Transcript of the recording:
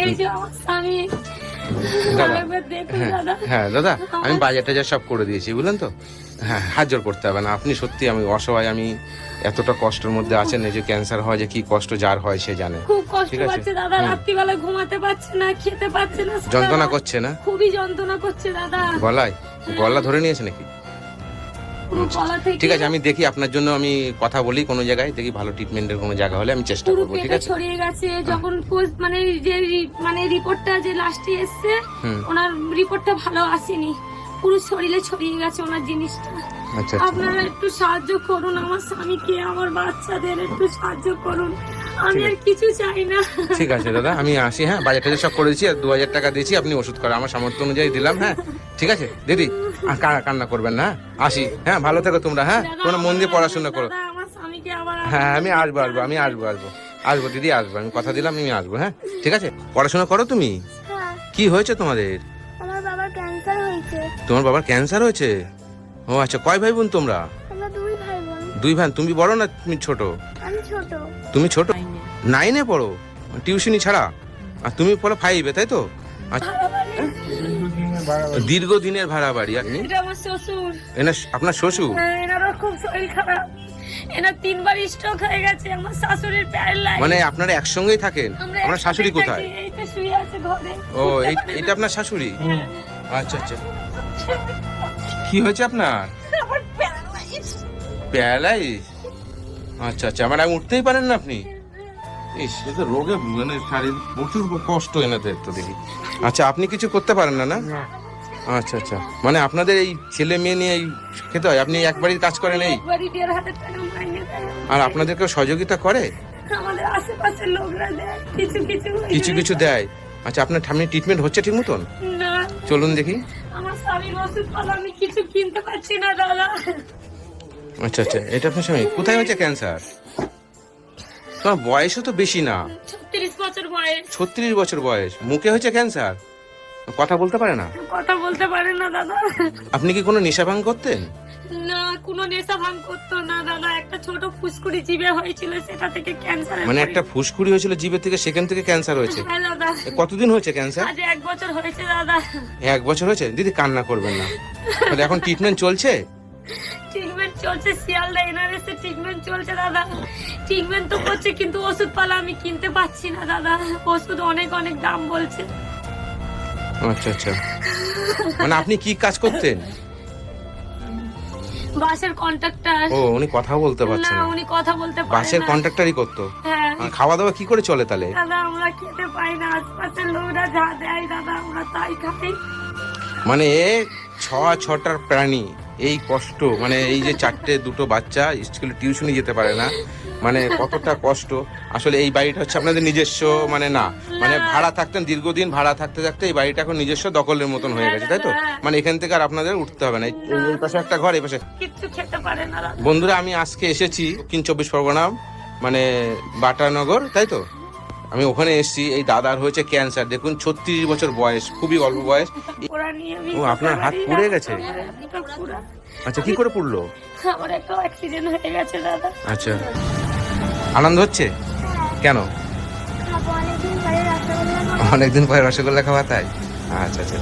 এই যে আমার স্বামী দাদা আরেকবার দেখুন হ্যাঁ দাদা। হ্যাঁ আমি বাজার টাজার সব করে দিয়েছি বুঝলেন তো? হ্যাঁ হাত জোর করতে হবে না। আপনি সত্যি আমি অসহায় আমি এতটা কষ্টের মধ্যে আছেন এই যে ক্যান্সার হয় যে কি কষ্ট যার হয় সে জানে। খুব কষ্ট ঠিক আছে। দাদা রাত্রিবেলা ঘুমাতে পারছে না খেতে পারছে না যন্ত্রণা করছে না? খুবই যন্ত্রণা করছে দাদা। গলায়? গলা ধরে নিয়েছে নাকি? পুরো গলা থেকে ঠিক আছে আমি দেখি আপনার জন্য আমি কথা বলি কোনো জায়গায় দেখি ভালো ট্রিটমেন্টের কোনো জায়গা হলে আমি চেষ্টা করব ঠিক আছে? ছড়িয়ে গেছে যখন post- মানে যে মানে রিপোর্টটা যে লাস্টে এসছে ওনার রিপোর্টটা ভালো আসেনি। পুরো শরীরে ছড়িয়ে গেছে ওনার জিনিসটা। আচ্ছা আচ্ছা। আপনারা একটু সাহায্য করুন আমার স্বামীকে আমার বাচ্চাদের একটু সাহায্য করুন। আমি আর কিছু চাই না। ঠিক আছে দাদা আমি আসি হ্যাঁ? বাজার টাজার সব করে দিচ্ছি আর দু হাজার টাকা দিয়েছি আপনি ওষুধ করেন আমার সামর্থ্য অনুযায়ী দিলাম হ্যাঁ? ঠিক আছে দিদি? আর কান্না করবেন না হ্যাঁ? আসি হ্যাঁ ভালো থেকো তোমরা হ্যাঁ? তোমরা মন দিয়ে পড়াশোনা করো। হ্যাঁ আমি আসব আসব আমি আসব আসব। আসব দিদি আসব। আমি কথা দিলাম আমি আসব হ্যাঁ? ঠিক আছে? পড়াশোনা করো তুমি? হ্যাঁ। কি হয়েছে তোমাদের? আমার বাবার ক্যান্সার হয়েছে। তোমার বাবার ক্যান্সার হয়েছে? ও আচ্ছা কয় ভাই বোন তোমরা দুই ভাই বোন দুই ভাই তুমি বড় না তুমি ছোট? ছোট। তুমি ছোট? নাইনে পড়ো? টিউশনি ছাড়া? আর তুমি পড়ো ফাইভে তাই তো? আচ্ছা। দীর্ঘদিনের ভাড়া বাড়ি আপনি? এটা আমার শ্বশুর। এনা আপনার শ্বশুর? হ্যাঁ, এনারও খুব শরীর খারাপ। এনার তিনবার স্ট্রোক হয়ে গেছে আমার শাশুড়ির প্যারালাইজ মানে আপনারা একসঙ্গেই থাকেন? আপনার শাশুড়ি কোথায়? এই তো শুয়ে আছে ঘরে। ও এই এটা আপনার শাশুড়ি? আচ্ছা আচ্ছা। কি হয়েছে আপনার? আমার প্যারালাইজ আচ্ছা আচ্ছা। মানে উঠতেই পারেন না আপনি? ইস এ তো রোগে মানে শারীর প্রচুর কষ্ট এনাদের তো দেখি। আচ্ছা আপনি কিছু করতে পারেন না না? আচ্ছা আচ্ছা। মানে আপনাদের এই ছেলে মেয়ে নিয়ে এই খেতে হয়? আপনি একবারই কাজ করেন এই? আর আপনাদের কেউ সহযোগিতা করে? কিছু কিছু দেয়। আচ্ছা আপনার ঠামনি ট্রিটমেন্ট হচ্ছে ঠিক মতন? চলুন দেখি। আচ্ছা আচ্ছা। এটা আপনার স্বামী? কোথায় হয়েছে ক্যান্সার তোমার বয়সও তো বেশি না। ছত্রিশ বছর বয়স। ছত্রিশ বছর বয়স। মুখে হয়েছে ক্যান্সার? কথা বলতে পারে না? কথা বলতে পারে না দাদা। আপনি কি কোনো নেশা ভাঙ করতেন? না কোনো নেশা ভাঙ করতো না দাদা। একটা ছোট ফুসকুড়ি জিভে হয়েছিল সেটা থেকে ক্যান্সার মানে একটা ফুসকুড়ি হয়েছিল জিভে থেকে সেখান থেকে ক্যান্সার হয়েছে? হ্যাঁ কতদিন হয়েছে ক্যান্সার? আজ এক বছর হয়েছে দাদা। এক বছর হয়েছে? দিদি কান্না করবেন না। এখন ট্রিটমেন্ট চলছে? ট্রিটমেন্ট চলছে শিয়ালদা এনআরএসে ট্রিটমেন্ট চলছে দাদা। ট্রিটমেন্ট তো করছে কিন্তু ওষুধ পালা আমি কিনতে পাচ্ছি না দাদা। ওষুধ অনেক অনেক দাম বলছে। আচ্ছা আচ্ছা। মানে আপনি কি কাজ করতেন? বাসের কন্ট্রাক্টর ও উনি কথা বলতে পারছেন না উনি কথা বলতে পারে বাসের না। কন্ট্রাক্টরই করতো। হ্যাঁ। আর খাওয়া দাওয়া কি করে চলে তাহলে? দাদা আমরা খেতে পাই না আশপাশের লোকরা যা দেয় দাদা আমরা তাই খাই। মানে ছ ছটার প্রাণী। এই কষ্ট মানে এই যে চারটে দুটো বাচ্চা স্কুলে টিউশনে যেতে পারে না মানে কতটা কষ্ট। আসলে এই বাড়িটা হচ্ছে আপনাদের নিজস্ব মানে না মানে ভাড়া থাকতেন দীর্ঘদিন ভাড়া থাকতে থাকতে এই বাড়িটা এখন নিজস্ব দখলের মতন হয়ে গেছে তাই তো? মানে এখান থেকে আর আপনাদের উঠতে হবে না। এই পাশে একটা ঘর এই পাশে। বন্ধুরা আমি আজকে এসেছি দক্ষিণ চব্বিশ পরগনা মানে বাটানগর তাই তো? আমি ওখানে এসেছি এই দাদার হয়েছে ক্যান্সার দেখুন ছত্রিশ বছর বয়স খুবই অল্প বয়স। ও, আপনার হাত পুড়ে গেছে? আচ্ছা কি করে পড়ল? আমার একটা অ্যাক্সিডেন্ট হয়ে গেছে দাদা। আচ্ছা। আনন্দ হচ্ছে? কেন। অনেকদিন পরে রসগোল্লা খাওয়া তাই? আচ্ছা আচ্ছা।